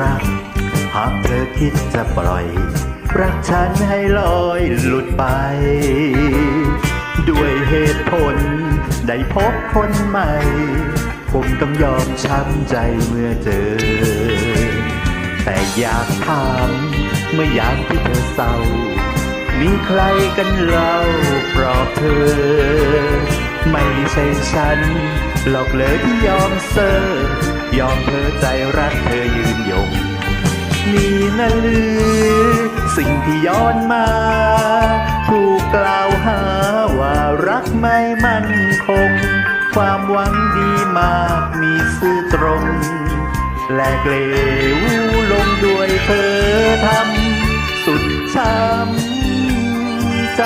รัก หากเธอคิดจะปล่อย รักฉันให้ลอยหลุดไป ด้วยเหตุผล ได้พบคนใหม่ ผมต้องยอมช้ำใจเมื่อเจอ แต่อยากถามเมื่อยามที่เธอเศร้า มีใครกันเล่าปลอบเธอ ไม่ใช่ฉัน หลอกเลยที่ยอมเซอร์ ยอมเธอใจรักเธอยืนยง นี่นะหรือ สิ่งที่ย้อนมา ถูกกล่าวหาว่ารักไม่มั่นคง ความหวังดีมากมีซื่อตรง แลกเลวลงด้วยเธอทำสุดช้ำใจ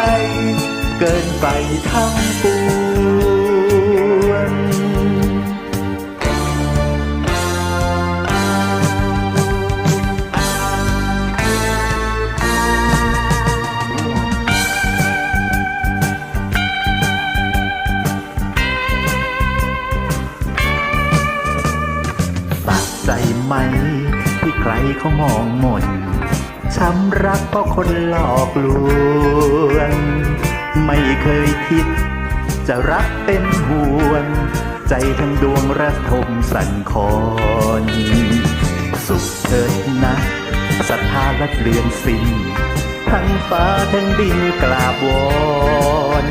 เกินไปทั้งปว ไหม ที่ใครเขามองหมนช้ำรักเพราะคนหลอกลวง ไม่เคยคิด จะรักเป็นห่วง ใจทั้งดวงระทมสั่นคอนสุขเถิดนะศรัทธาและเปลี่ยนสิ่งทั้งฟ้าทั้งดินกราบวอน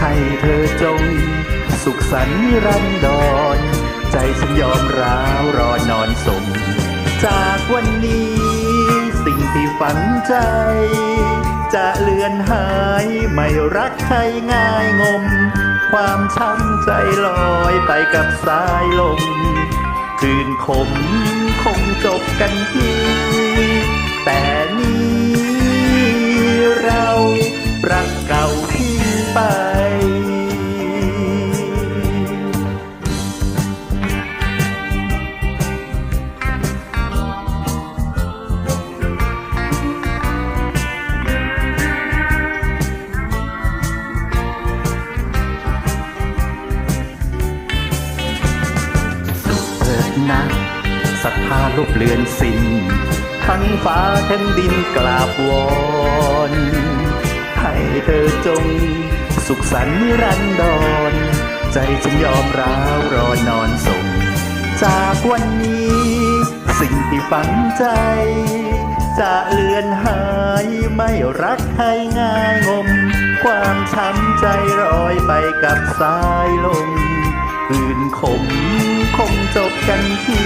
ให้เธอจง สุขสันต์นิรันดร ใจฉันยอมร้าวรอนอนสม จากวันนี้ สิ่งที่ฝังใจ จะเลือนหายไม่รักใครง่ายงม ความช้ำใจลอยไปกับสายลม คืนขมคงจบกันที่แต่นี้ นะศรัทธาลบเลือนสิ้นทั้งฟ้าทั้งดินกราบวอนให้เธอจง สุขสันต์นิรันดร ใจฉันยอมร้าวรอนอนส่งจากวันนี้ สิ่งที่ฝังใจ จะเลือนหายไม่รักให้ง่ายงม ความช้ำใจรอยไปกับสายลม คืนขมคงจบกันที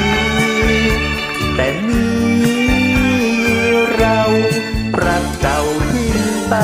แต่นี้เรารักเก่าทิ้งไป